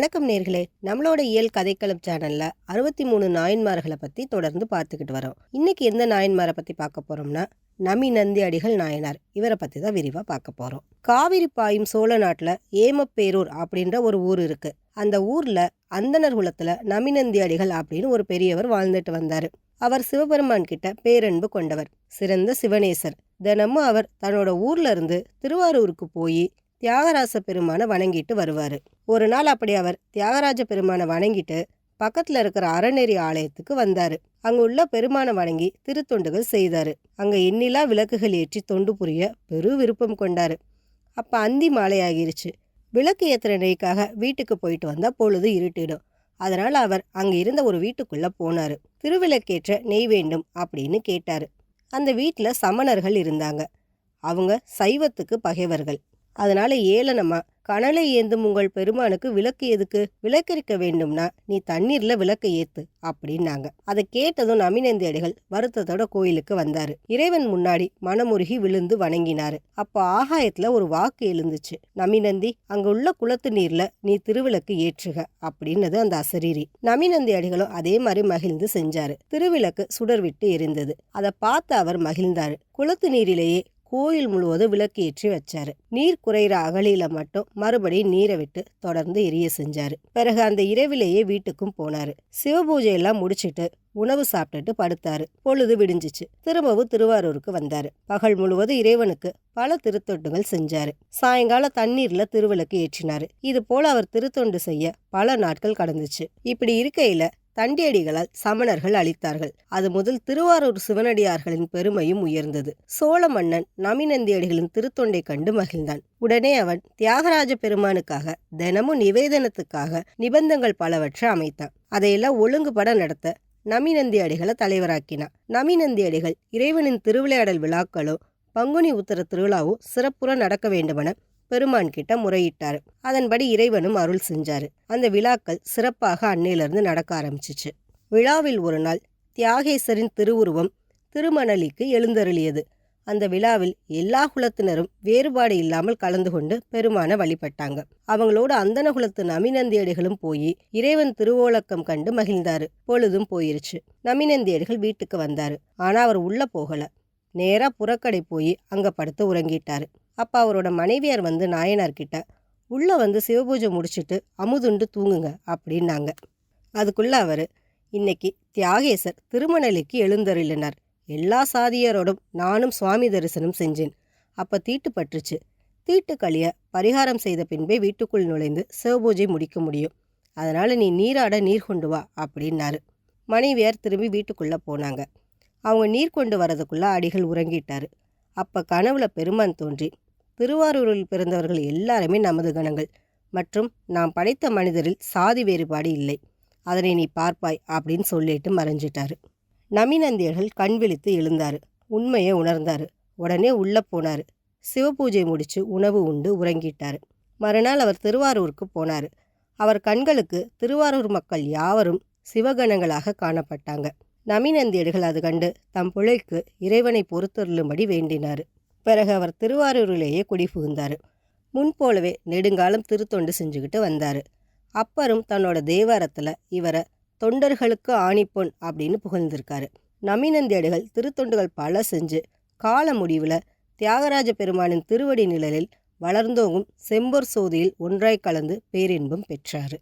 வணக்கம் நேர்களே. நம்மளோட இயல் கதைக்களம் சேனலில் அறுபத்தி மூணு நாயன்மார்களை பற்றி தொடர்ந்து பார்த்துக்கிட்டு வரோம். இன்னைக்கு எந்த நாயன்மாரை பற்றி பார்க்க போகிறோம்னா நமி நந்தி அடிகள் நாயனார். இவரை பற்றி தான் விரிவாக பார்க்க போகிறோம் காவிரி பாயும் சோழ நாட்டில் ஏமப்பேரூர் அப்படின்ற ஒரு ஊர் இருக்கு. அந்த ஊரில் அந்தனர் குலத்தில் நமிநந்தி அடிகள் அப்படின்னு ஒரு பெரியவர் வாழ்ந்துட்டு வந்தார். அவர் சிவபெருமான் கிட்ட பேரன்பு கொண்டவர். சிறந்த சிவனேசர். தினமும் அவர் தன்னோட ஊர்ல இருந்து திருவாரூருக்கு போய் தியாகராச பெருமானை வணங்கிட்டு வருவார். ஒரு நாள் அப்படி அவர் தியாகராஜ பெருமானை வணங்கிட்டு பக்கத்தில் இருக்கிற அறநெறி ஆலயத்துக்கு வந்தார். அங்கே உள்ள பெருமானை வணங்கி திருத்தொண்டுகள் செய்தார். அங்கே எண்ணிலா விளக்குகள் ஏற்றி தொண்டு புரிய பெரு விருப்பம் கொண்டார். அப்போ அந்தி மாலையாகிருச்சு. விளக்கு ஏற்றுற நெய்க்காக வீட்டுக்கு போயிட்டு வந்தால் பொழுது இருட்டிடும். அதனால் அவர் அங்கே இருந்த ஒரு வீட்டுக்குள்ளே போனார். திருவிளக்கேற்ற நெய் வேண்டும் அப்படின்னு கேட்டார். அந்த வீட்டில் சமணர்கள் இருந்தாங்க. அவங்க சைவத்துக்கு பகைவர்கள். அதனால ஏளனமா? கனலை ஏந்தும் உங்கள் பெருமானுக்கு விளக்கு எதுக்கு? விளக்கரிக்க வேண்டும்னா நீ தண்ணீர்ல விளக்கு ஏத்து அப்படின்னாங்க. அதை கேட்டதும் நமினந்தி அடிகள் வருத்தத்தோட கோயிலுக்கு வந்தாரு. இறைவன் முன்னாடி மனமுருகி விழுந்து வணங்கினாரு. அப்ப ஆகாயத்துல ஒரு வாக்கு எழுந்துச்சு. நமினந்தி அங்க உள்ள குளத்து நீர்ல நீ திருவிளக்கு ஏற்றுக அப்படின்னது அந்த அசரீரி. நமினந்தி அடிகளும் அதே மாதிரி மகிழ்ந்து செஞ்சாரு. திருவிளக்கு சுடர் விட்டு எரிந்தது. அதை பார்த்து அவர் மகிழ்ந்தாரு. குளத்து நீரிலேயே கோயில் முழுவதும் விளக்கு ஏற்றி வச்சாரு. நீர் குறையிற அகலியில மட்டும் மறுபடியும் நீரை விட்டு தொடர்ந்து எரிய செஞ்சாரு. பிறகு அந்த இரவிலேயே வீட்டுக்கும் போனாரு. சிவபூஜை எல்லாம் முடிச்சிட்டு உணவு சாப்பிட்டுட்டு படுத்தாரு. பொழுது விடிஞ்சிச்சு. திரும்பவும் திருவாரூருக்கு வந்தாரு. பகல் முழுவதும் இறைவனுக்கு பல திருத்தொண்டுகள் செஞ்சாரு. சாயங்காலம் தண்ணீர்ல திருவிளக்கு ஏற்றினாரு. இது போல அவர் திருத்தொண்டு செய்ய பல நாட்கள் கடந்துச்சு. இப்படி இருக்கையில தண்டியடிகளால் சமணர்கள் அளித்தார்கள் அது முதல் திருவாரூர் சிவனடியார்களின் பெருமையும் உயர்ந்தது. சோழ மன்னன் நமிநந்தியடிகளின் திருத்தொண்டை கண்டு மகிழ்ந்தான். உடனே அவன் தியாகராஜ பெருமானுக்காக தினமும் நிவேதனத்துக்காக நிபந்தங்கள் பலவற்றை அமைத்தான். அதையெல்லாம் ஒழுங்குபட நடத்த நமிநந்தி அடிகளை தலைவராக்கினான். நமிநந்தி அடிகள் இறைவனின் திருவிளையாடல் விழாக்களோ பங்குனி உத்தர திருவிழாவோ சிறப்புற நடக்க வேண்டுமென பெருமான் கிட்ட முறையிட்டார். அதன்படி இறைவனும் அருள் செஞ்சாரு. அந்த விழாக்கள் சிறப்பாக அன்னையிலிருந்து நடக்க ஆரம்பிச்சிச்சு. விழாவில் ஒரு நாள் தியாகேசரின் திருவுருவம் திருமணலிக்கு எழுந்தருளியது. அந்த விழாவில் எல்லா குலத்தினரும் வேறுபாடு இல்லாமல் கலந்து கொண்டு பெருமான வழிபட்டாங்க. அவங்களோட அந்தன குலத்து நமிநந்தியடிகளும் போய் இறைவன் திருவோலக்கம் கண்டு மகிழ்ந்தாரு. பொழுதும் போயிருச்சு. நமிநந்தியடிகள் வீட்டுக்கு வந்தாரு. ஆனா அவர் உள்ள போகல. நேரா புறக்கடை போய் அங்க படுத்து உறங்கிட்டாரு. அப்போ அவரோட மனைவியார் வந்து நாயனார்கிட்ட உள்ளே வந்து சிவபூஜை முடிச்சுட்டு அமுதுண்டு தூங்குங்க அப்படின்னாங்க. அதுக்குள்ளே அவர் இன்னைக்கு தியாகேசர் திருமணலிக்கு எழுந்தருளினார். எல்லா சாதியரோடும் நானும் சுவாமி தரிசனம் செஞ்சேன். அப்போ தீட்டு பற்றுச்சு. தீட்டு கழிய பரிகாரம் செய்த பின்பே வீட்டுக்குள் நுழைந்து சிவபூஜை முடிக்க முடியும். அதனால் நீ நீராட நீர் கொண்டு வா அப்படின்னாரு. மனைவியார் திரும்பி வீட்டுக்குள்ளே போனாங்க. அவங்க நீர் கொண்டு வரதுக்குள்ளே அடிகள் உறங்கிட்டாரு. அப்போ கனவுல பெருமான் தோன்றி திருவாரூரில் பிறந்தவர்கள் எல்லாருமே நமது கணங்கள். மற்றும் நாம் படைத்த மனிதரில் சாதி வேறுபாடு இல்லை. அதனை நீ பார்ப்பாய் அப்படின்னு சொல்லிட்டு மறைஞ்சிட்டாரு. நமிநந்தியர்கள் கண் விழித்து எழுந்தாரு. உண்மையை உணர்ந்தாரு. உடனே உள்ளே போனார். சிவபூஜை முடித்து உணவு உண்டு உறங்கிட்டார். மறுநாள் அவர் திருவாரூருக்கு போனார். அவர் கண்களுக்கு திருவாரூர் மக்கள் யாவரும் சிவகணங்களாக காணப்பட்டாங்க. நமிநந்தியடிகள் அது கண்டு தம் பிள்ளைக்கு இறைவனை பொறுத்தருளும்படி வேண்டினார். பிறகு அவர் திருவாரூரிலேயே குடி புகுந்தார் முன்போலவே நெடுங்காலம் திருத்தொண்டு செஞ்சுக்கிட்டு வந்தார். அப்பரும் தன்னோட தேவாரத்தில் இவரை தொண்டர்களுக்கு ஆணிப்பொன் அப்படின்னு புகழ்ந்திருக்காரு. நமிநந்தியடிகள் திருத்தொண்டுகள் பல செஞ்சு கால முடிவில் தியாகராஜ பெருமானின் திருவடி நிழலில் வளர்ந்தோங்கும் செம்பொர் சோதியில் ஒன்றாய் கலந்து பேரின்பம் பெற்றார்.